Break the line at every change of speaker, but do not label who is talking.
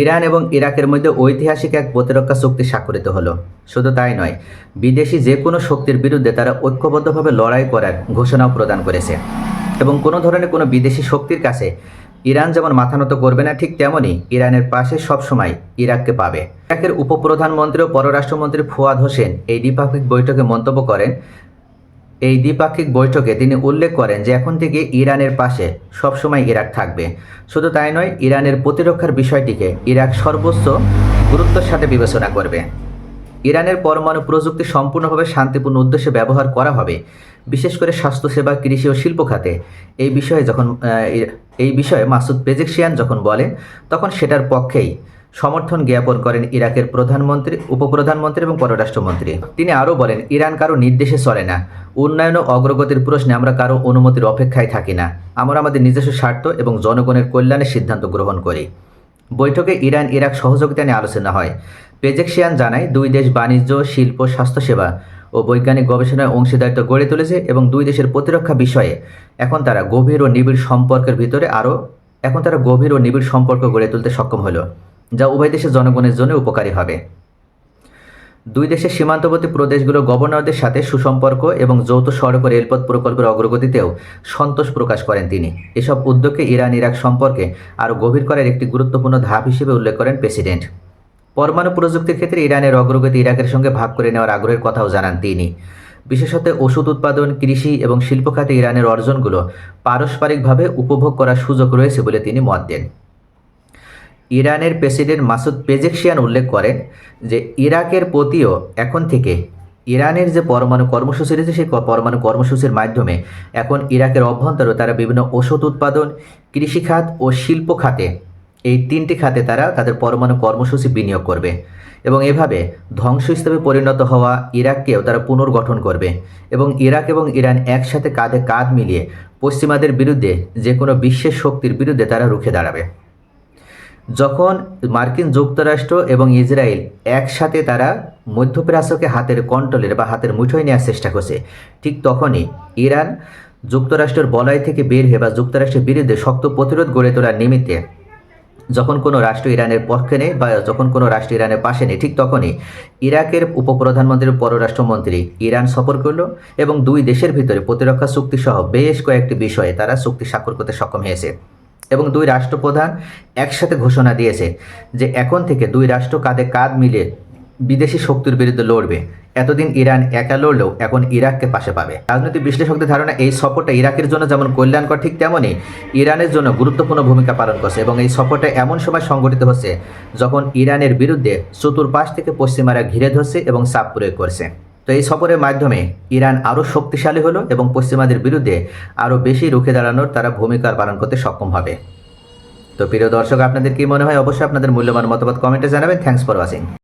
Iran এবং ইরাকের মধ্যে ঐতিহাসিক এক প্রতিরক্ষা চুক্তি স্বাক্ষরিত হলো। শুধু তাই নয়, বিদেশি যে কোনো শক্তির বিরুদ্ধে তারা ঐক্যবদ্ধভাবে লড়াই করার ঘোষণাও প্রদান করেছে। এবং কোনো ধরনের কোনো বিদেশি শক্তির কাছে ইরান যেমন মাথা নত করবে না, ঠিক তেমনই ইরানের পাশে সবসময় ইরাককে পাবে। ইরাকের উপপ্রধানমন্ত্রী ও পররাষ্ট্রমন্ত্রী ফুয়াদ হোসেন এই দ্বিপাক্ষিক বৈঠকে মন্তব্য করেন এই দ্বিপাক্ষিক বৈঠকে তিনি উল্লেখ করেন যে এখন থেকে ইরানের পাশে সবসময় ইরাক থাকবে। শুধু তাই নয়, ইরানের প্রতিরক্ষার বিষয়টিকে ইরাক সর্বোচ্চ গুরুত্বের সাথে বিবেচনা করবে। ইরানের পরমাণু প্রযুক্তি সম্পূর্ণভাবে শান্তিপূর্ণ উদ্দেশ্যে ব্যবহার করা হবে, বিশেষ করে স্বাস্থ্যসেবা, কৃষি ও শিল্প খাতে। এই বিষয়ে যখন এই বিষয়ে মাসুদ পেজেকশিয়ান যখন বলেন, তখন সেটার পক্ষেই সমর্থন জ্ঞাপন করেন ইরাকের প্রধানমন্ত্রী, উপপ্রধানমন্ত্রী এবং পররাষ্ট্রমন্ত্রী। তিনি আরও বলেন, ইরান কারও নির্দেশে চলে না। উন্নয়ন ও অগ্রগতির প্রশ্নে আমরা কারও অনুমতির অপেক্ষায় থাকি না। আমরা আমাদের নিজস্ব স্বার্থ এবং জনগণের কল্যাণের সিদ্ধান্ত গ্রহণ করি। বৈঠকে ইরান ইরাক সহযোগিতা নিয়ে আলোচনা হয়। পেজেকশিয়ান জানায়, দুই দেশ বাণিজ্য, শিল্প, স্বাস্থ্যসেবা ও বৈজ্ঞানিক গবেষণায় অংশীদারিত্ব গড়ে তুলেছে এবং দুই দেশের প্রতিরক্ষা বিষয়ে এখন তারা গভীর ও নিবিড় সম্পর্কের ভিতরে আরও, এখন তারা গভীর ও নিবিড় সম্পর্ক গড়ে তুলতে সক্ষম হলো। যা উভয় দেশের জনগণের জন্য উপকারী হবে। দুই দেশের সীমান্তবর্তী প্রদেশগুলো গভর্নরদের সাথে সুসম্পর্ক এবং যৌথ সড়ক রেলপথ প্রকল্পের অগ্রগতিতেও সন্তোষ প্রকাশ করেন তিনি। এসব উদ্যোগকে ইরান ইরাক সম্পর্কে আরও গভীর করার একটি গুরুত্বপূর্ণ ধাপ হিসেবে উল্লেখ করেন প্রেসিডেন্ট। পরমাণু প্রযুক্তির ক্ষেত্রে ইরানের অগ্রগতি ইরাকের সঙ্গে ভাগ করে নেওয়ার আগ্রহের কথাও জানান তিনি। বিশেষত ওষুধ উৎপাদন, কৃষি এবং শিল্প খাতে ইরানের অর্জনগুলো পারস্পরিকভাবে উপভোগ করার সুযোগ রয়েছে বলে তিনি মত দেন। ইরানের প্রেসিডেন্ট মাসুদ পেজেকশিয়ান উল্লেখ করেন যে ইরাকের প্রতিও এখন থেকে ইরানের যে পরমাণু কর্মসূচি রয়েছে, সেই পরমাণু কর্মসূচির মাধ্যমে এখন ইরাকের অভ্যন্তরে তারা বিভিন্ন ওষুধ উৎপাদন, কৃষিখাত ও শিল্প খাতে, এই তিনটি খাতে তারা তাদের পরমাণু কর্মসূচি বিনিয়োগ করবে এবং এভাবে ধ্বংসস্তূপে পরিণত হওয়া ইরাককেও তারা পুনর্গঠন করবে এবং ইরাক এবং ইরান একসাথে কাঁধে কাঁধ মিলিয়ে পশ্চিমাদের বিরুদ্ধে যে কোনো বিশ্বের শক্তির বিরুদ্ধে তারা রুখে দাঁড়াবে। যখন মার্কিন যুক্তরাষ্ট্র এবং ইসরায়েল একসাথে তারা মধ্যপ্রাচ্যকে হাতের কন্ট্রোলের বা হাতের মুঠোয় নেওয়ার চেষ্টা করছে, ঠিক তখনই ইরান যুক্তরাষ্ট্রের বলয় থেকে বের হয়ে বা যুক্তরাষ্ট্রের বিরুদ্ধে শক্ত প্রতিরোধ গড়ে তোলার নিমিত্তে যখন কোনো রাষ্ট্র ইরানের পক্ষে নেই বা যখন কোনো রাষ্ট্র ইরানের পাশে নেই, ঠিক তখনই ইরাকের উপপ্রধানমন্ত্রীর পররাষ্ট্রমন্ত্রী ইরান সফর করল এবং দুই দেশের ভিতরে প্রতিরক্ষা চুক্তি সহ বেশ কয়েকটি বিষয়ে তারা চুক্তি স্বাক্ষর করতে সক্ষম হয়েছে। এবং দুই রাষ্ট্রপ্রধান একসাথে ঘোষণা দিয়েছে যে এখন থেকে দুই রাষ্ট্র কাঁধে কাঁধ মিলে বিদেশি শক্তির বিরুদ্ধে লড়বে। এতদিন ইরান একা লড়লেও এখন ইরাককে পাশে পাবে। রাজনৈতিক বিশ্লেষকদের ধারণা, এই সফরটা ইরাকের জন্য যেমন কল্যাণকর, ঠিক তেমনই ইরানের জন্য গুরুত্বপূর্ণ ভূমিকা পালন করছে এবং এই সফরটা এমন সময় সংগঠিত হচ্ছে যখন ইরানের বিরুদ্ধে চতুর্পাশ থেকে পশ্চিমারা ঘিরে ধরছে এবং চাপ প্রয়োগ করছে। তো এই সফরের মাধ্যমে ইরান আরও শক্তিশালী হলো এবং পশ্চিমাদের বিরুদ্ধে আরও বেশি রুখে দাঁড়ানোর তারা ভূমিকা পালন করতে সক্ষম হবে। তো প্রিয় দর্শক, আপনাদের কি মনে হয়? অবশ্যই আপনাদের মূল্যবান মতামত কমেন্টে জানাবেন। Thanks for watching